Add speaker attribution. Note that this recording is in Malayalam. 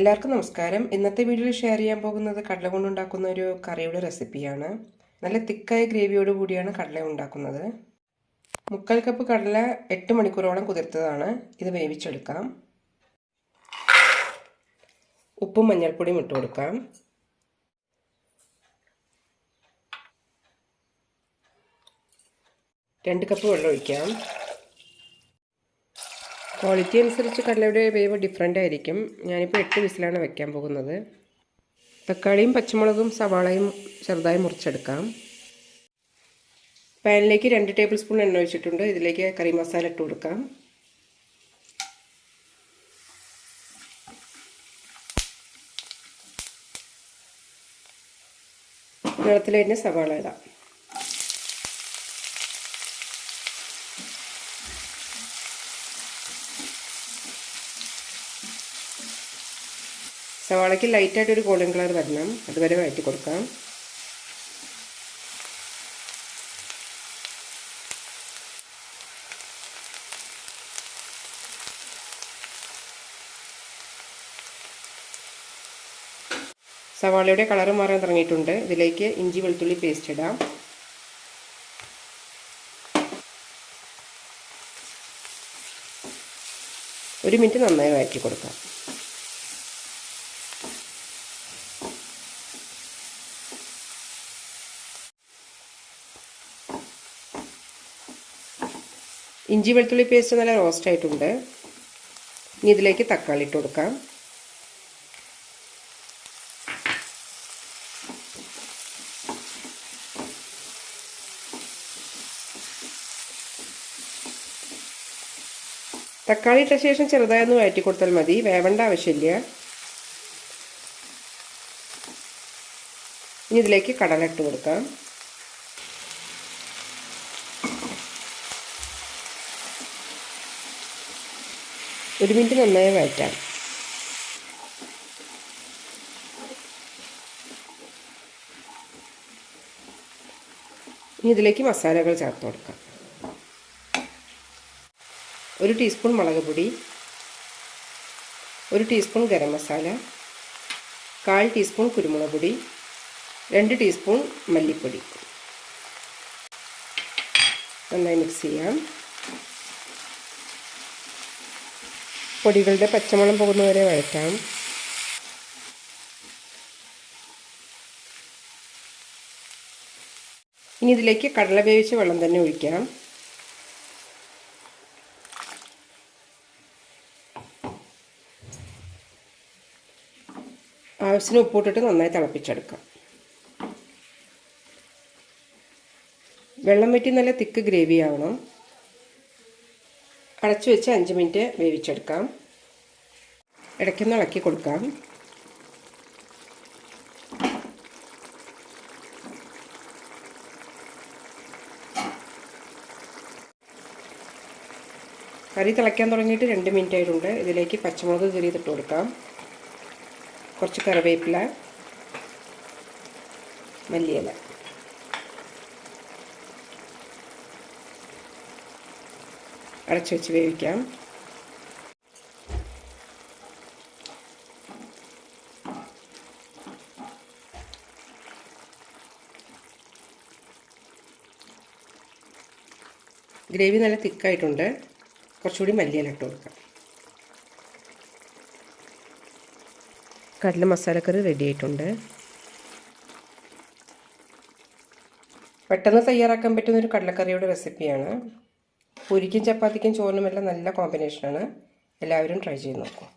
Speaker 1: എല്ലാവർക്കും നമസ്കാരം. ഇന്നത്തെ വീഡിയോയിൽ ഷെയർ ചെയ്യാൻ പോകുന്നത് കടല കൊണ്ടുണ്ടാക്കുന്ന ഒരു കറിയുടെ റെസിപ്പിയാണ് നല്ല തിക്കായ ഗ്രേവിയോട് കൂടിയാണ് കടല ഉണ്ടാക്കുന്നത് മുക്കാൽ കപ്പ് കടല എട്ട് മണിക്കൂറോളം കുതിർത്തതാണ്. ഇത് വേവിച്ചെടുക്കാം. ഉപ്പും മഞ്ഞൾപ്പൊടിയും ഇട്ട് കൊടുക്കാം. രണ്ട് കപ്പ് വെള്ളം ഒഴിക്കാം. ക്വാളിറ്റി അനുസരിച്ച് കടലയുടെ വേവ് ഡിഫറെന്റ് ആയിരിക്കും. ഞാനിപ്പോൾ എട്ട് വിസിലാണ് വെക്കാൻ പോകുന്നത്. തക്കാളിയും പച്ചമുളകും സവാളയും ചെറുതായി മുറിച്ചെടുക്കാം. പാനിലേക്ക് രണ്ട് ടേബിൾ സ്പൂൺ എണ്ണ ഒഴിച്ചിട്ടുണ്ട്. ഇതിലേക്ക് കറി മസാല ഇട്ട് കൊടുക്കാം. നീളത്തിൽ തന്നെ സവാള ഇടാം. സവാളയ്ക്ക് ലൈറ്റായിട്ട് ഒരു ഗോൾഡൻ കളർ വരണം. അതുവരെ വഴറ്റി കൊടുക്കാം. സവാളയുടെ കളർ മാറാൻ തുടങ്ങിയിട്ടുണ്ട്. ഇതിലേക്ക് ഇഞ്ചി വെളുത്തുള്ളി പേസ്റ്റ് ഇടാം. ഒരു മിനിറ്റ് നന്നായി വഴറ്റി കൊടുക്കാം. ഇഞ്ചി വെളുത്തുള്ളി പേസ്റ്റ് നല്ല റോസ്റ്റ് ആയിട്ടുണ്ട്. ഇനി ഇതിലേക്ക് തക്കാളി ഇട്ട് കൊടുക്കാം. തക്കാളി ഇട്ട ശേഷം ചെറുതായി ഒന്ന് വഴറ്റി കൊടുത്താൽ മതി. വേവേണ്ട ആവശ്യമില്ല. ഇനി ഇതിലേക്ക് കടല ഇട്ട് കൊടുക്കാം. ഒരു മിനിറ്റ് നന്നായി വഴറ്റാം. ഇനി ഇതിലേക്ക് മസാലകൾ ചേർത്ത് കൊടുക്കാം. ഒരു ടീസ്പൂൺ മുളക് പൊടി ഒരു ടീസ്പൂൺ ഗരം മസാല കാൽ ടീസ്പൂൺ കുരുമുളക് പൊടി രണ്ട് ടീസ്പൂൺ മല്ലിപ്പൊടി. നന്നായി മിക്സ് ചെയ്യാം. പൊടികളുടെ പച്ചമണം പോകുന്നവരെ വഴറ്റാം. ഇനി ഇതിലേക്ക് കടല വേവിച്ച വെള്ളം തന്നെ ഒഴിക്കാം. ആവശ്യത്തിന് ഉപ്പിട്ടിട്ട് നന്നായി തിളപ്പിച്ചെടുക്കാം. വെള്ളം വറ്റി നല്ല തിക്ക് ഗ്രേവി ആവണം. അടച്ചു വെച്ച് അഞ്ച് മിനിറ്റ് വേവിച്ചെടുക്കാം. ഇടയ്ക്കൊന്ന് ഇളക്കി കൊടുക്കാം. കറി തിളയ്ക്കാൻ തുടങ്ങിയിട്ട് രണ്ട് മിനിറ്റ് ആയിട്ടുണ്ട്. ഇതിലേക്ക് പച്ചമുളക് കീറിയിട്ടിട്ട് കൊടുക്കാം. കുറച്ച് കറിവേപ്പില മല്ലിയില. അടച്ചു വെച്ച് വേവിക്കാം ഗ്രേവി നല്ല തിക്കായിട്ടുണ്ട്. കുറച്ചുകൂടി മല്ലിയില ഇട്ട് കൊടുക്കാം. കടല മസാലക്കറി റെഡി ആയിട്ടുണ്ട്. പെട്ടെന്ന് തയ്യാറാക്കാൻ പറ്റുന്നൊരു കടലക്കറിയുടെ റെസിപ്പിയാണ് പൂരിക്കും ചപ്പാത്തിക്കും ചോറിനുമെല്ലാം നല്ല കോമ്പിനേഷനാണ് എല്ലാവരും ട്രൈ ചെയ്ത് നോക്കും.